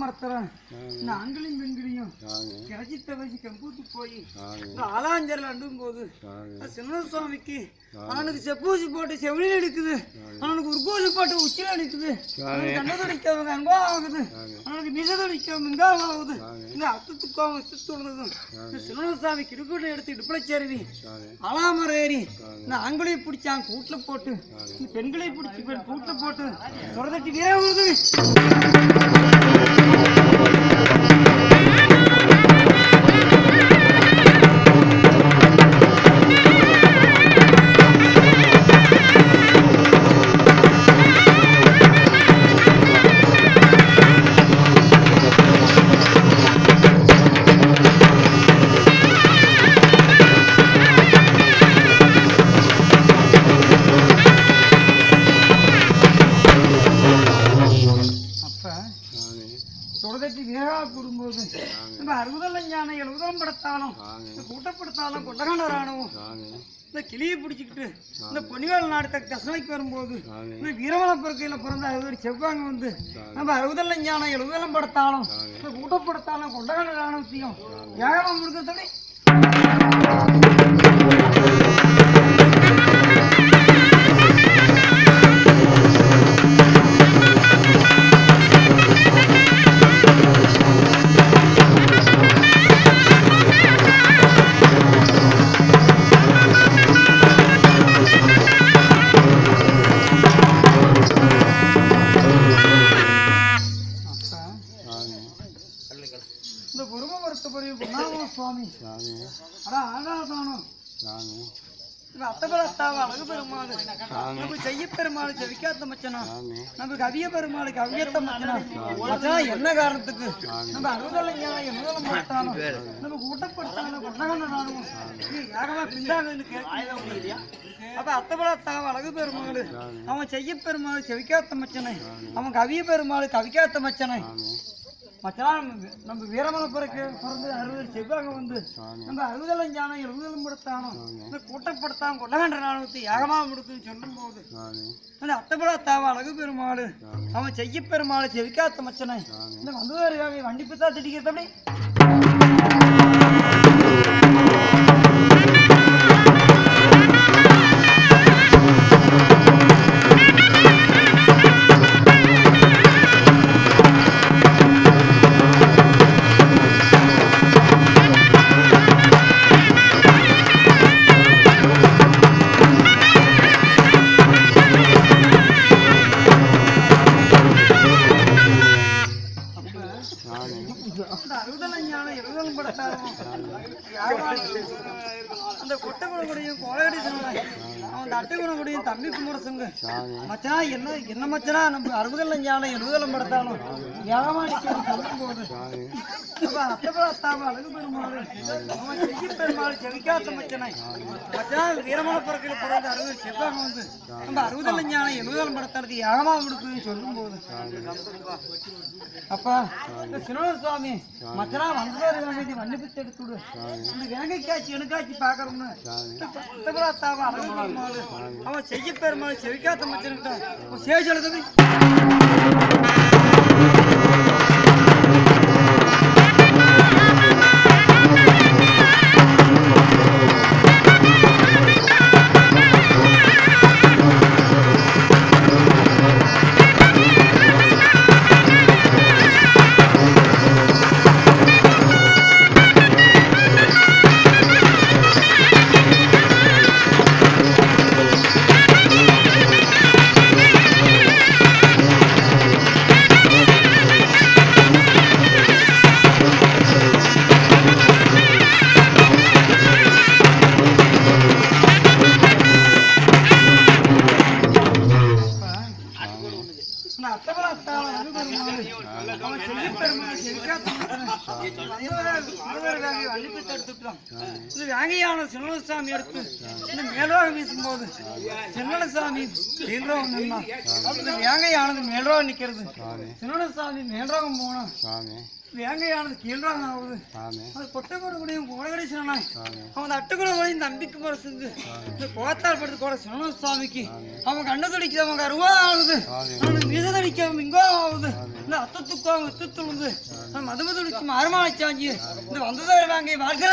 estamos தவிர இந்த ஆண்களையும் பெண்களையும் சாமி கிளச்சி தவசி கம்பூத்து போய் இந்த ஆலாஞ்சல் அண்டும் போது சின்ன சுவாமிக்கு அவனுக்கு செப்பூசி போட்டு செவிலில் எடுக்குது அவனுக்கு உருக்கூசி போட்டு உச்சியில் அடிக்குது அவனுக்கு கண்ணை துடிக்கவங்க அங்கோ ஆகுது. அவனுக்கு நிச துடிக்கவங்க இங்கோ ஆகுது. இந்த அத்துத்துக்கு அவங்க சுத்துள்ளதும் இந்த சின்னசாமி கிடுக்கூட்டை எடுத்து இடுப்புல சேருவி. அலாமரம் ஏறி இந்த ஆண்களையும் பிடிச்சான் கூட்டில் போட்டு இந்த பெண்களையும் பிடிச்சி பெண் கூட்டில் போட்டு துரதட்டி வீர உறுதி நம்ம அறுபதல்ல ஞான எழுபதம் படுத்தாலும் கூட்டப்படுத்தாலும் கொண்டகாண்ட ராணுவம். இந்த கிளியை பிடிச்சிக்கிட்டு இந்த பொன்னிவேல் நாடு தக்க தசனைக்கு வரும்போது இந்த வீரமல பிறக்கையில் பிறந்த அறுபது செவ்வாங்க வந்து நம்ம அறுபதல்ல ஞானம் எழுபதெல்லாம் படுத்தாலும் இந்த கூட்டப்படுத்தாலும் கொண்டகாண்ட ராணுவத்தையும் ஏகலம் முடிக்கிறதோட சுவாமி சாமி அடா ஆகாதானம் சாமி இந்த அத்தபலத்தாவ அழகு பெருமாள் நம்ம செய்ய பெருமாள் செவிக்காத்த மச்சனா சாமி என்ன காரணத்துக்கு நம்ம ஞானம் எண்பதல்ல மாட்டாலும் நம்ம கூட்டப்படுத்தாலும் கொண்டகண்டாலும் யாகமா பிண்டாங்கன்னு கேட்க அப்ப அத்தபலத்தாவ அழகு பெருமாள் அவன் செய்ய பெருமாள் செவிக்காத்த மச்சனை அவன் கவிய பெருமாள் கவிக்காத்த மச்சனை மச்சனா நம்ம வீரமலை பிறகு பிறந்து அறுபது செவ்வாக வந்து நம்ம அறுபதெல்லாம் ஞானம் எழுபதெல்லாம் படுத்தானோ இந்த கூட்டப்படுத்தாம கொண்டகண்ட நாணத்தை யாகமாக முடித்துன்னு சொல்லும் போது அந்த அத்தபலா தாவ அழகு பெருமாள் அவன் செய்ய பெருமாள் செவிக்காத்த மச்சனை இந்த வந்தவருக்காக வண்டிப்பு தான் அந்த அறுபதெல்லாம் ஞானம் எழுபதெல்லாம் படுத்தாலும் அந்த கொட்டை குணமுடியும் கோலகடி சொன்னாங்க அந்த அட்டை குணமுடியும் தம்பி குமரசங்க. சாமி. மச்சனா என்ன என்ன மச்சனா நம்ம அறுபதெல்லாம் ஞானம் எழுபதெல்லாம் படுத்தாலும் ஏகமாடிக்கு சொல்லும் போது வந்து எழுபதல் அப்பா சுவாமி மச்சனா வேண்டி வண்டிப்பித்து எடுத்து விடு. இந்த வேங்கை காட்சி எனக்காட்சி அத்தபலத்தாம அழகு பெருமாள் அவன் செய்ய பெருமாள் செவிக்காத்த மச்சனுக்கிட்ட சேஷ வேங்கையான சின்னலசாமி எடுத்து இந்த மேல்வாக வீசும்போது சின்னலசாமி கீழ்ரோகம் நின்னா இந்த வேங்கையானது மேல்ரோகம் நிக்கிறது சாமி. சின்னலசாமி மேல்ரோகம் போனா வேங்கையானது கீழ்றாங்க ஆகுது அது கொட்டை கூட முடியும் கோடகடி சிவனாய் சாமி அவன் அட்டுக்கூட வழியும் நம்பிக்கை மரசுங்க இந்த கோத்தால் படுத்து கூட சிவன சுவாமிக்கு. அவன் கண்ணு துடிக்குது அவன் கருவா ஆகுது. சாமி அவனுக்கு மீச துடிக்க இங்கோ ஆகுது. இந்த அத்தத்துக்கோ அவன் எத்து துளுந்து மதும துடிக்கும் அருமாச்சாஞ்சி இந்த வந்ததை வாங்க வாழ்க்கை